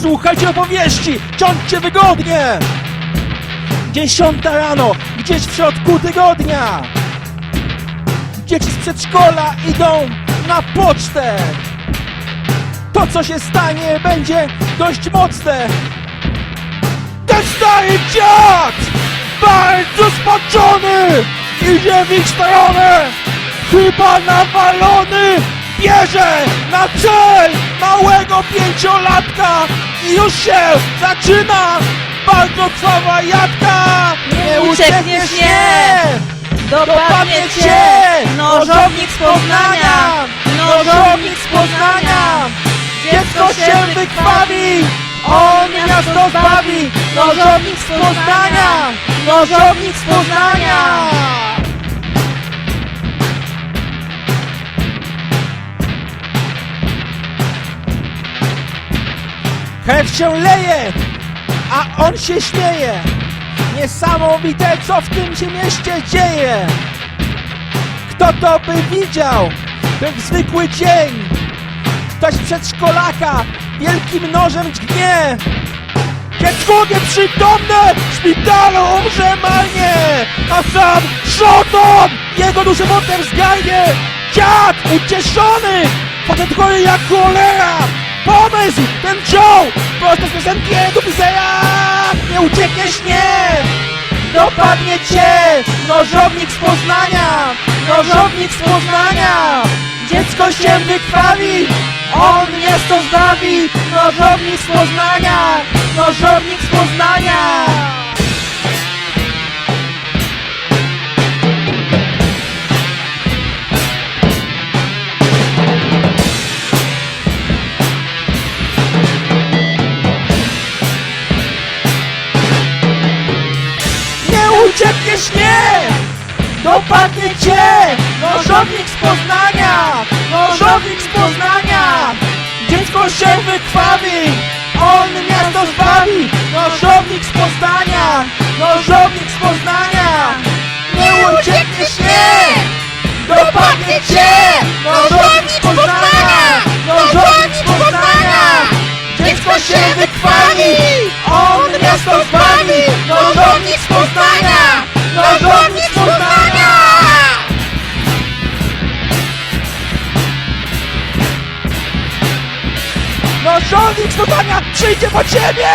Słuchajcie opowieści, ciąćcie wygodnie! Dziesiąta rano, gdzieś w środku tygodnia! Dzieci z przedszkola idą na pocztę! To, co się stanie, będzie dość mocne! Ten stary dziad! Bardzo spaczony! Idzie w ich stronę! Chyba nawalony! Bierze na cel małego pięciolatka! I już się zaczyna bardzo krwawa jadka! Nie uciekniesz, nie! Dopadnie cię nożownik z Poznania! Nożownik z Poznania! Dziecko się wykrwawi! On miasto zbawi! Nożownik z Poznania! Nożownik z Poznania! Krew się leje, a on się śmieje. Niesamowite, co w tym się mieście dzieje. Kto to by widział? Ten zwykły dzień. Ktoś przedszkolaka wielkim nożem dźgnie. Dziecko nieprzytomne w szpitalu umrze marnie, a sam szoton jego duszę potem zgarnie. Dziad ucieszony, potem jak cholera. Pomysł, ten Joe, prosto z piosenki do pisera. Nie uciekniesz, nie! Dopadnie cię nożownik z Poznania! Nożownik z Poznania! Dziecko się wykrwawi! On miasto zbawi! Nożownik z Poznania! Nożownik z Poznania! Nie uciekniesz, nie! Dopadnie cię! Nożownik z Poznania! Nożownik z Poznania! Dziecko się wykrwawi! On miasto zbawi! Nożownik z Poznania! Nożownik Nożownik z Poznania przyjdzie po ciebie!